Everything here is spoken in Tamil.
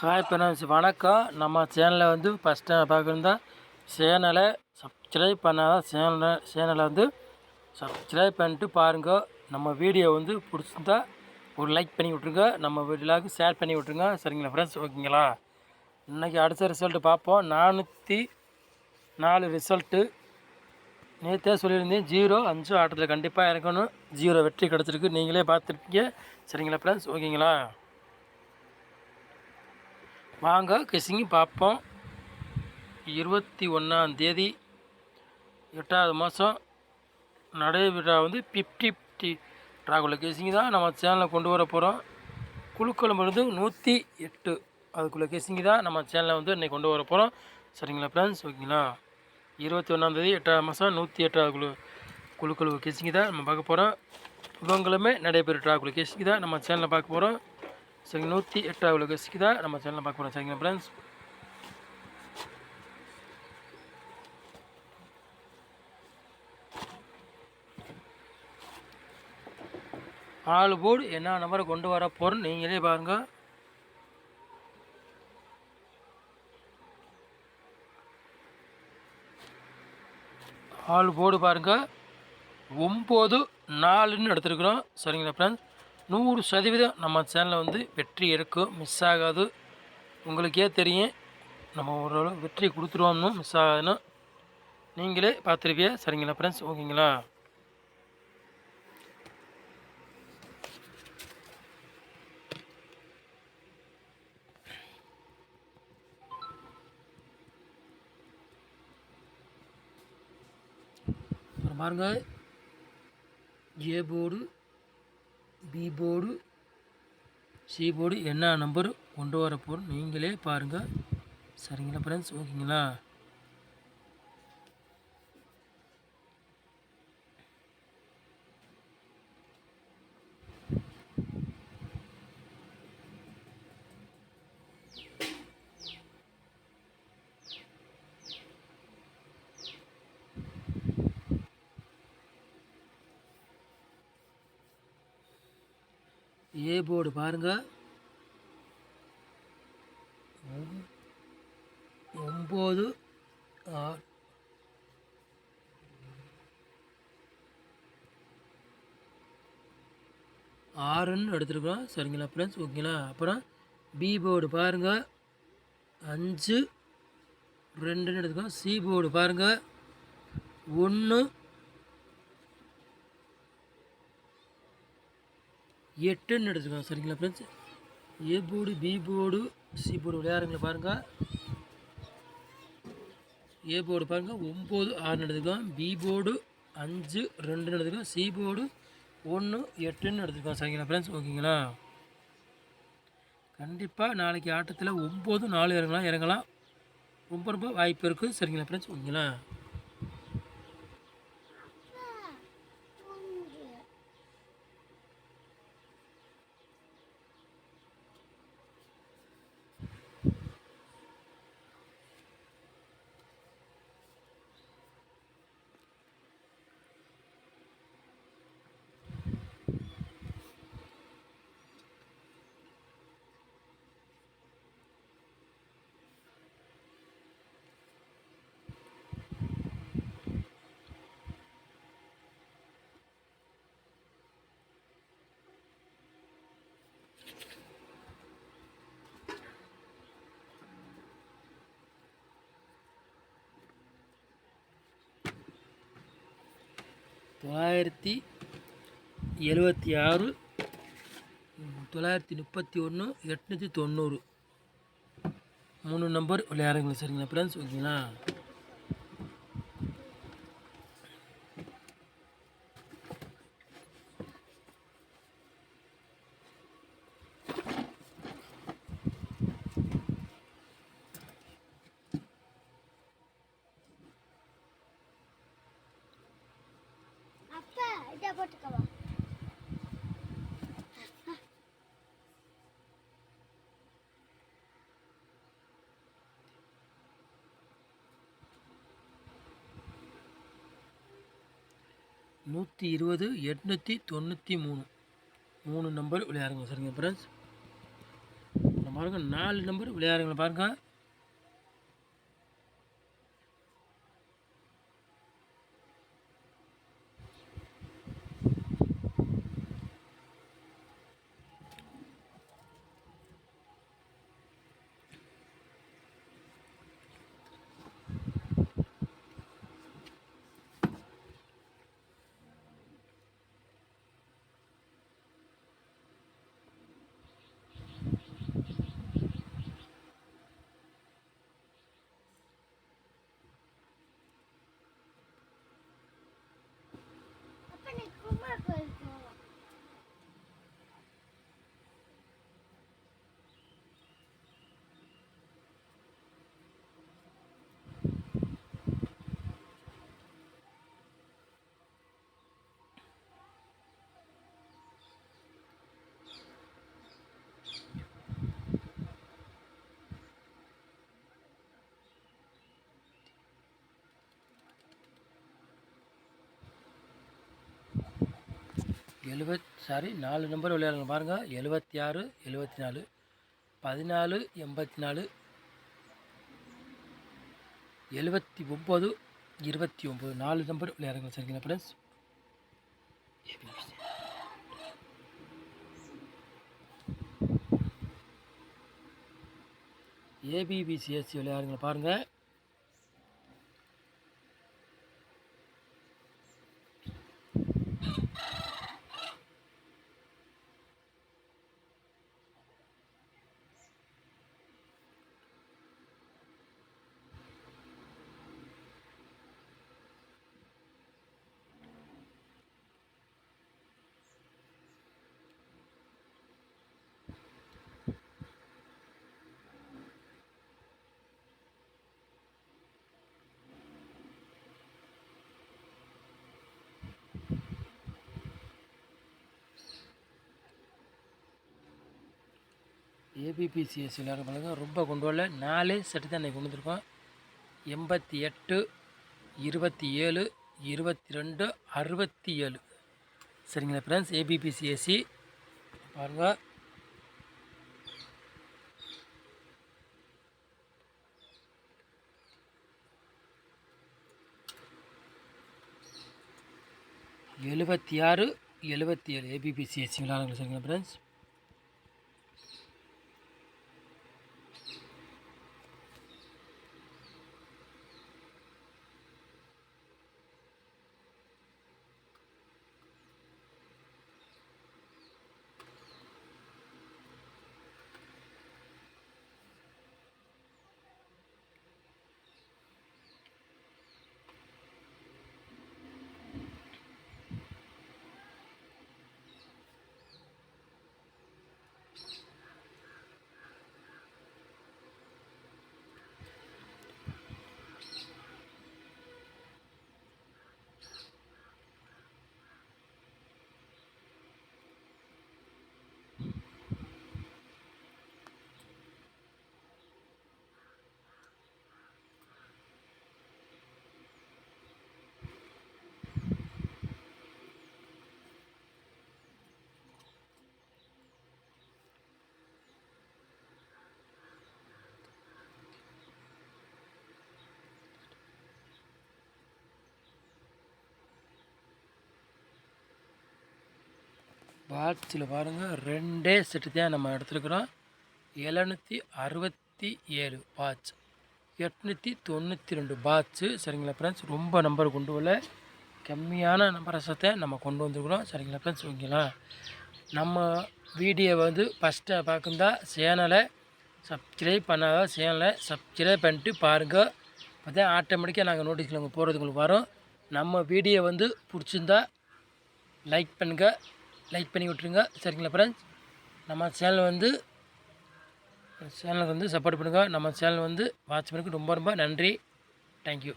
ஹாய் ஃப்ரெண்ட்ஸ் வணக்கம். நம்ம சேனலை வந்து ஃபஸ்ட் டைம் பார்க்குறதா சேனலை சப்ஸ்கிரைப் பண்ணாத சேனலை சேனலை வந்து சப்ஸ்கிரைப் பண்ணிட்டு பாருங்க. நம்ம வீடியோ வந்து பிடிச்சிருந்தா ஒரு லைக் பண்ணி விட்ருங்க நம்ம வீடியோவுக்கு ஷேர் பண்ணி விட்ருங்க சரிங்களா ஃப்ரெண்ட்ஸ் ஓகேங்களா? இன்றைக்கி அடுத்த ரிசல்ட்டு பார்ப்போம். நானூற்றி நாலு ரிசல்ட்டு நேற்றே சொல்லியிருந்தேன் ஜீரோ அஞ்சு ஆட்டத்தில் கண்டிப்பாக இறக்கணும் ஜீரோ வெற்றி கிடச்சிருக்கு. நீங்களே பார்த்துருக்கீங்க. சரிங்களா ஃப்ரெண்ட்ஸ் ஓகேங்களா? வாங்க கிசிங்கி பார்ப்போம். இருபத்தி ஒன்றாம் தேதி எட்டாவது மாதம் நடைபெறா வந்து ஃபிஃப்டி ஃபிஃப்டி ட்ராகுல கேசிங்கி தான் நம்ம சேனலில் கொண்டு வர போகிறோம் குழுக்கள் வந்து நூற்றி எட்டு. அதுக்குள்ளே கேசிங்கி தான் நம்ம சேனலில் வந்து இன்றைக்கி கொண்டு வர போகிறோம் சரிங்களா ஃப்ரெண்ட்ஸ் ஓகேங்களா? இருபத்தி ஒன்றாந்தேதி எட்டாவது மாதம் நூற்றி எட்டாவது குழு குழுக்கள் கேசிங்கி தான் நம்ம பார்க்க போகிறோம் புதன்கிழமை நடைபெற ட்ராகுல கேசிங்கி தான் நம்ம சேனலில் பார்க்க போகிறோம் சரிங்க நூற்றி எட்டாவது கசிக்கு தான் நம்ம சேனலில் பார்க்க போகிறோம் சரிங்க ஃப்ரெண்ட்ஸ் ஆள் போர்டு என்ன நம்பரை கொண்டு வர போகிறோம் நீங்களே பாருங்கள் ஆள் போர்டு பாருங்கள் ஒம்பது நாலுன்னு எடுத்துருக்குறோம். சரிங்களா ஃப்ரெண்ட்ஸ் நூறு சதவீதம் நம்ம சேனலில் வந்து வெற்றி இருக்கும் மிஸ் ஆகாது உங்களுக்கே தெரியும். நம்ம ஓரளவு வெற்றி கொடுத்துருவோம்னு மிஸ் ஆகாதுன்னு நீங்களே பார்த்துருப்பியா சரிங்களா ஃப்ரெண்ட்ஸ் ஓகேங்களா? பாருங்கள் பாருங்க. A board B board C board என்ன நம்பர் கொண்டு வர போகிறோம் நீங்களே பாருங்கள் சரிங்களா ஃப்ரெண்ட்ஸ் ஓகேங்களா? ஏ போர்டு பாருங்கள் ஒம்பது ஆறு ஆறுன்னு எடுத்துருக்கோம் சரிங்களா ஃப்ரெண்ட்ஸ் ஓகேங்களா? அப்புறம் பி போர்டு பாருங்கள் அஞ்சு ரெண்டுன்னு எடுத்துக்கோம் சி போர்டு பாருங்கள் ஒன்று எட்டுன்னு எடுத்துக்கோங்க சரிங்களா friends A board B board C board விளையாடுங்களா பாருங்கள் ஏ போர்டு பாருங்கள் ஒம்பது ஆறுன்னு எடுத்துக்கலாம் பி போர்டு அஞ்சு ரெண்டுன்னு எடுத்துக்கோம் சி போர்டு ஒன்று எட்டுன்னு எடுத்துக்கோம் சரிங்களா ஃப்ரெண்ட்ஸ் ஓகேங்களா? கண்டிப்பாக நாளைக்கு ஆட்டத்தில் ஒம்பது நாலு இறங்கலாம் இறங்கலாம். ரொம்ப ரொம்ப வாய்ப்பு இருக்குது சரிங்களா ஃப்ரெண்ட்ஸ் ஓகேங்களா? தொள்ளாயிரத்தி எழுபத்தி ஆறு தொள்ளாயிரத்தி முப்பத்தி ஒன்று எட்நூற்றி தொண்ணூறு. மூணு நம்பர் விளையாடுங்களா சரிங்களா? ஃப்ரெண்ட்ஸ் ஓகேங்களா இதை போட்டுக்கவா? நூற்றி இருபது எட்நூற்றி தொண்ணூற்றி மூணு. மூணு நம்பர் விளையாடுங்க சரிங்க ஃப்ரெண்ட்ஸ் பாருங்கள் நாலு நம்பர் விளையாடுங்களேன் பாருங்கள் எழுபத் சாரி நாலு நம்பர் விளையாடுங்க. பாருங்கள் எழுபத்தி ஆறு எழுபத்தி நாலு பதினாலு எண்பத்தி நாலு எழுபத்தி ஒம்பது இருபத்தி ஒம்பது. நாலு நம்பர் விளையாடுங்க சரிங்களா ஃப்ரெண்ட்ஸ் ஏபிபிசிஎஸ்சி விளையாடுங்க பாருங்கள் ஏபிபிசிஎஸ் விளையாட ரொம்ப கொண்டு வரல. நாலு செட்டு தான் கொண்டு வந்திருக்கோம். எண்பத்தி எட்டு இருபத்தி ஏழு இருபத்தி ரெண்டு அறுபத்தி ஏழு. சரிங்களா ஃப்ரெண்ட்ஸ் ஏபிபிசிஎஸ்சி பாருங்கள் எழுபத்தி ஆறு எழுபத்தி ஏழு. ஏபிபிசிஎஸ்சி விளையாடுங்க சரிங்களா ஃப்ரெண்ட்ஸ் பாக்ஸில் பாருங்கள் ரெண்டே செட்டு தான் நம்ம எடுத்துருக்குறோம். எழுநூற்றி அறுபத்தி ஏழு பாட்ச் எட்நூற்றி தொண்ணூற்றி ரெண்டு பாட்ச்சு சரிங்களா ஃப்ரெண்ட்ஸ் ரொம்ப நம்பர் கொண்டு வரல. கம்மியான நம்பரசத்தை நம்ம கொண்டு வந்துருக்குறோம். சரிங்களா ஃப்ரெண்ட்ஸ் ஓகேங்களா? நம்ம வீடியோ வந்து ஃபஸ்ட்டை பார்க்குந்தா சேனலை சப்ஸ்கிரைப் பண்ணாத சேனலை சப்ஸ்கிரைப் பண்ணிட்டு பாருங்கள் அப்போ தான் ஆட்டோமேட்டிக்காக நாங்கள் நோட்டீஸில் உங்கள் போகிறது உங்களுக்கு வரும். நம்ம வீடியோ வந்து பிடிச்சிருந்தா லைக் பண்ணுங்கள் லைக் பண்ணி விட்ருங்க சரிங்களா ஃப்ரெண்ட்ஸ் நம்ம சேனல் வந்து சேனலுக்கு வந்து சப்போர்ட் பண்ணுங்கள் நம்ம சேனல் வந்து வாட்ச் பண்ணுறதுக்கு ரொம்ப ரொம்ப நன்றி. தேங்க்யூ